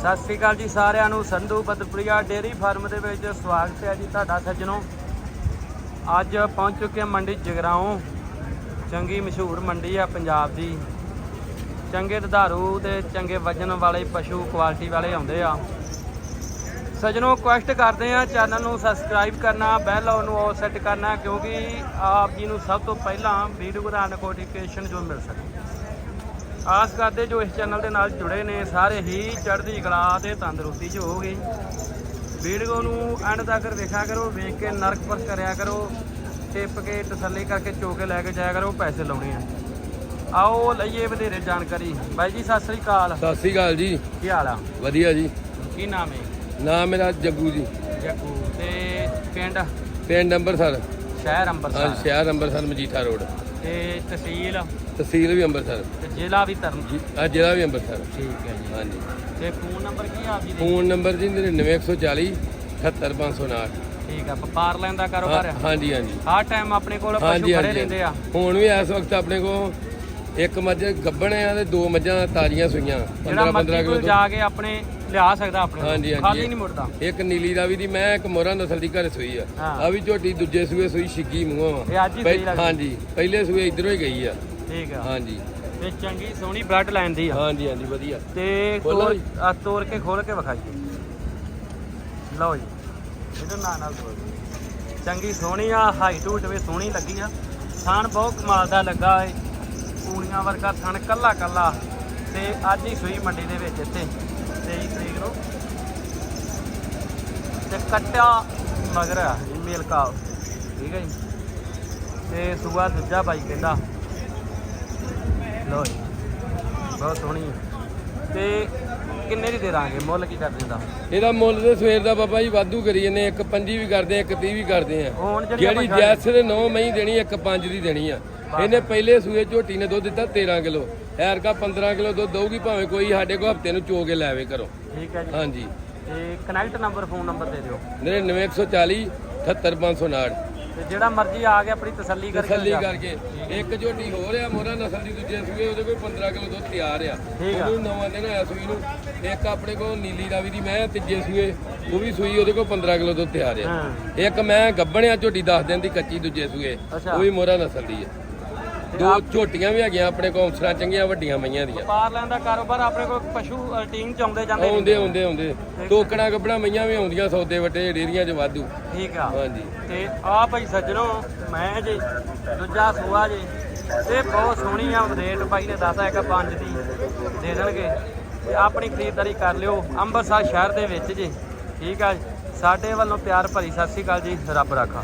ਸਤਿ ਸ੍ਰੀ ਅਕਾਲ ਜੀ ਸਾਰਿਆਂ ਨੂੰ, ਸੰਧੂ ਬਦਪੁਰੀਆ ਡੇਅਰੀ ਫਾਰਮ ਦੇ ਵਿੱਚ ਸਵਾਗਤ ਹੈ ਜੀ ਤੁਹਾਡਾ ਸੱਜਣੋ। ਅੱਜ ਪਹੁੰਚ ਚੁੱਕੇ ਮੰਡੀ ਜਗਰਾਉਂ। ਚੰਗੀ ਮਸ਼ਹੂਰ ਮੰਡੀ ਆ ਪੰਜਾਬ ਦੀ। ਚੰਗੇ ਦੁਧਾਰੂ ਤੇ ਚੰਗੇ ਵਜਨ ਵਾਲੇ ਪਸ਼ੂ ਕੁਆਲਿਟੀ ਵਾਲੇ ਆਉਂਦੇ ਆ। ਸੱਜਣੋ ਰਿਕੁਐਸਟ ਕਰਦੇ ਆ ਚੈਨਲ ਨੂੰ ਸਬਸਕ੍ਰਾਈਬ ਕਰਨਾ ਬੈਲ ਨੂੰ ਆਲ ਸੈੱਟ ਕਰਨਾ, ਕਿਉਂਕਿ ਆਪ ਜੀ ਨੂੰ ਸਭ ਤੋਂ ਪਹਿਲਾਂ ਵੀਡੀਓ ਦਾ ਨੋਟੀਫਿਕੇਸ਼ਨ ਜੋ ਮਿਲ ਸਕੇ। ਆਸ ਕਰਦੇ ਜੋ ਇਸ ਚੈਨਲ ਦੇ ਨਾਲ ਜੁੜੇ ਨੇ ਸਾਰੇ ਹੀ ਚੜ੍ਹਦੀ ਕਲਾ ਤੇ ਤੰਦਰੁਸਤੀ 'ਚ ਹੋਗੇ ਵੀਡੀਓ ਨੂੰ ਐਂਡ ਤੱਕ ਵੇਖਿਆ ਕਰੋ ਵੇਖ ਕੇ ਨਰਕ ਪਰ ਕਰਿਆ ਕਰੋ ਟਿੱਪ ਕੇ ਤਸੱਲੀ ਕਰਕੇ ਚੋ ਕੇ ਲੈ ਕੇ ਜਾਇਆ ਕਰੋ ਪੈਸੇ ਲਾਉਣੇ ਆ। ਆਓ ਲਈਏ ਵਧੇਰੇ ਜਾਣਕਾਰੀ। ਬਾਈ ਜੀ ਸਤਿ ਸ੍ਰੀ ਅਕਾਲ। ਸਤਿ ਸ੍ਰੀ ਅਕਾਲ ਜੀ। ਕੀ ਹਾਲ ਆ? ਵਧੀਆ ਜੀ। ਕੀ ਨਾਮ ਹੈ? ਨਾਮ ਮੇਰਾ ਜੱਗੂ ਜੀ। ਜੱਗੂ। ਤੇ ਪਿੰਡ? ਪਿੰਡ ਅੰਮ੍ਰਿਤਸਰ। ਸ਼ਹਿਰ ਹਾਂ ਅੰਮ੍ਰਿਤਸਰ ਸ਼ਹਿਰ ਅੰਮ੍ਰਿਤਸਰ ਮਜੀਠਾ ਰੋਡ। ਤੇ ਤਹਿਸੀਲ? ਤਹਿਸੀਲ ਵੀ ਅੰਮ੍ਰਿਤਸਰ ਤੇ ਜ਼ਿਲ੍ਹਾ ਵੀ ਤਰਨ ਆ ਜ਼ਿਲ੍ਹਾ ਵੀ ਅੰਮ੍ਰਿਤਸਰ ਠੀਕ ਹੈ ਜੀ। ਹਾਂਜੀ। ਤੇ ਫੋਨ ਨੰਬਰ ਕੀ ਆ ਆਪ ਜੀ ਦੇ? ਫੋਨ ਨੰਬਰ ਜੀ 99140 78559 ਠੀਕ ਆ ਵਪਾਰ ਲੈਣ ਦਾ ਕਾਰੋਬਾਰ ਆ। ਹਾਂਜੀ ਹਾਂਜੀ। ਆਹ ਟਾਈਮ ਆਪਣੇ ਕੋਲ ਪਸ਼ੂ ਹਾਂਜੀ ਖੜੇ ਹਾਂਜੀ ਰਹਿੰਦੇ ਆ। ਹੁਣ ਵੀ ਇਸ ਵਕਤ ਆਪਣੇ ਕੋਲ ਇੱਕ ਮੱਝ ਗੱਬਣ ਆ ਤੇ ਦੋ ਮੱਝਾਂ ਤਾਜ਼ੀਆਂ ਸੂਈਆਂ। ਜਿਹੜਾ 15 15 ਮਰਜ਼ੀ ਕਿਲੋ ਜਾ ਕੇ ਆਪਣੇ ਲਿਆ ਸਕਦਾ ਆਪਣੇ ਕੋਲ। ਹਾਂਜੀ, ਹਾਂਜੀ। ਖਾਲੀ ਨਹੀਂ ਮੁੜਦਾ। ਇੱਕ ਨੀਲੀ ਰਾਵੀ ਦੀ ਮੈਂ ਇੱਕ ਮੋਹਰਾ ਨਸਲ ਦੀ ਘਰ ਸੂਈ ਆ। ਹਾਂ। ਆ ਵੀ ਝੋਟੀ ਦੂਜੇ ਸੂਏ ਸੂਈ ਛਿੱਗੀ ਮੂੰਹੋਂ ਇਹ ਅੱਜ ਹੀ ਸਹੀ ਲੱਗਦੀ। ਹਾਂਜੀ ਪਹਿਲੇ ਸੂਏ ਇਧਰੋਂ ਹੀ ਗਈ ਆ। ਠੀਕ ਆ। ਹਾਂਜੀ। ਤੇ ਚੰਗੀ ਸੋਹਣੀ ਬਲੱਡ ਲਾਈਨ ਦੀ ਆ। ਹਾਂਜੀ ਹਾਂਜੀ ਵਧੀਆ। ਤੇ ਖੋਲੋ ਤੋੜ ਜੀ। ਆ ਤੋੜ ਕੇ ਖੋਲ ਕੇ ਵਿਖਾਈਏ ਲਓ ਜੀ। ਇਹਦੇ ਨਾਲ ਨਾਲ ਤੋੜ ਦਿਓ। ਚੰਗੀ ਸੋਹਣੀ ਆ ਹਾਈਟ ਹੂਟ ਵੀ ਸੋਹਣੀ ਲੱਗੀ ਆ। ਥਣ ਬਹੁਤ ਕਮਾਲ ਦਾ ਲੱਗਾ ਏ। ਪੂਣੀਆਂ ਵਰਗਾ ਥਣ ਕੱਲਾ ਕੱਲਾ ਤੇ ਅੱਜ ਹੀ ਸੂਈ ਮੰਡੀ ਦੇ ਵਿੱਚ ਇੱਥੇ 23 ਤਰੀਕ ਨੂੰ। ਤੇ ਕੱਟਿਆ ਮਗਰ ਆ ਮੇਲ ਕਾ ਠੀਕ ਹੈ ਜੀ। ਤੇ ਸੂਆ ਦੂਜਾ ਬਾਈ ਕਹਿੰਦਾ। ਲੋ ਬਹੁਤ ਸੋਹਣੀ। ਤੇ ਕਿੰਨੇ ਦੀ ਦੇ ਦਾਂਗੇ? ਮੁੱਲ ਕੀ ਕਰ ਦਿੰਦਾ? ਇਹਦਾ ਮੁੱਲ ਤੇ ਸਵੇਰ ਦਾ ਬਾਬਾ ਜੀ ਵਾਧੂ ਕਰੀ ਜੰਨੇ ਇੱਕ ਪੰਜੀ ਵੀ ਕਰਦੇ ਆ ਇੱਕ 30 ਵੀ ਕਰਦੇ ਆ। ਜਿਹੜੀ ਜੈਸ ਦੇ 9 ਮਹੀਂ ਦੇਣੀ ਇੱਕ 5 ਦੀ ਦੇਣੀ ਆ। ਇਹਨੇ ਪਹਿਲੇ ਸੂਏ ਝੋਟੀ ਨੇ ਦੁੱਧ ਦਿੱਤਾ 13 ਕਿਲੋ। ਐਰਕਾ 15 ਕਿਲੋ ਦੁੱਧ ਦਊਗੀ ਭਾਵੇਂ ਕੋਈ ਸਾਡੇ ਕੋਲ ਹਫ਼ਤੇ ਨੂੰ ਚੋ ਕੇ ਲੈਵੇ ਕਰੋ ਠੀਕ ਹੈ ਜੀ। ਹਾਂਜੀ। ਤੇ ਕਨੈਕਟ ਨੰਬਰ ਫੋਨ ਨੰਬਰ ਦੇ ਦਿਓ। 99140 78559 ਤੇ ਜਿਹੜਾ ਮਰਜ਼ੀ ਆ ਕੇ ਆਪਣੀ ਤਸੱਲੀ ਕਰਕੇ ਤਸੱਲੀ। ਕਰਕੇ। ਇੱਕ ਝੋਟੀ ਹੋ ਰਿਹਾ ਮੋਰਾ ਨਸਲ ਦੀ ਦੂਜੇ ਸੂਏ ਉਹਦੇ ਕੋਲ 15 ਕਿਲੋ ਦੁੱਧ ਤਿਆਰ ਆ। ਆ। ਉਹਨੂੰ ਨਵਾਂ ਦਿਨ ਆਇਆ ਸੂਈ ਨੂੰ। ਇੱਕ ਆਪਣੇ ਕੋਲ ਨੀਲੀ ਰਾਵੀ ਦੀ ਮੈਂ ਤੀਜੇ ਸੂਏ ਉਹ ਵੀ ਸੂਈ ਉਹਦੇ ਕੋਲ 15 ਕਿਲੋ ਦੁੱਧ ਤਿਆਰ ਆ। ਇੱਕ ਮੈਂ ਗੱਬਣਿਆ ਝੋਟੀ 10 ਦਿਨ ਦੀ ਕੱਚੀ ਦੂਜੇ ਸੂਏ। ਉਹ ਵੀ ਮੋਰਾ ਨਸਲ ਦੀ ਹੈ ਦੋ ਝੋਟੀਆਂ ਵੀ ਹੈਗੀਆਂ ਆਪਣੇ ਕੋਲ ਅਫਸਰਾਂ ਚੰਗੀਆਂ ਵੱਡੀਆਂ ਮਈਆਂ ਦੀਆਂ। ਪਾਰ ਲੈਣ ਦਾ ਕਾਰੋਬਾਰ ਆਪਣੇ ਕੋਲ ਪਸ਼ੂ ਰੂਟੀਨ ਚ ਆਉਂਦੇ ਜਾਂਦੇ ਆਉਂਦੇ ਆਉਂਦੇ ਆਉਂਦੇ। ਟੋਕਣਾ ਗੱਬਣਾ ਮਈਆਂ ਵੀ ਆਉਂਦੀਆਂ ਸੌਦੇ ਵੱਟੇ ਡੇਰੀਆਂ 'ਚ ਵਾਧੂ। ਠੀਕ ਆ। ਹਾਂਜੀ। ਤੇ ਆ ਭਾਈ ਸੱਜਣੋ ਮੈਂ ਜੀ ਦੂਜਾ ਸੂਆ ਜੀ ਤੇ ਬਹੁਤ ਸੋਹਣੀ ਆ ਰੇਟ ਭਾਈ ਨੇ ਦੱਸਿਆ ਇੱਕ ਪੰਜ ਦੀ ਦੇ ਦੇਣਗੇ। ਤੇ ਆਪਣੀ ਖਰੀਦਦਾਰੀ ਕਰ ਲਿਓ ਅੰਮ੍ਰਿਤਸਰ ਸ਼ਹਿਰ ਦੇ ਵਿੱਚ ਜੀ। ਠੀਕ ਆ ਸਾਡੇ ਵੱਲੋਂ ਪਿਆਰ ਭਰੀ ਸਤਿ ਸ਼੍ਰੀ ਅਕਾਲ ਜੀ ਰੱਬ ਰਾਖਾ।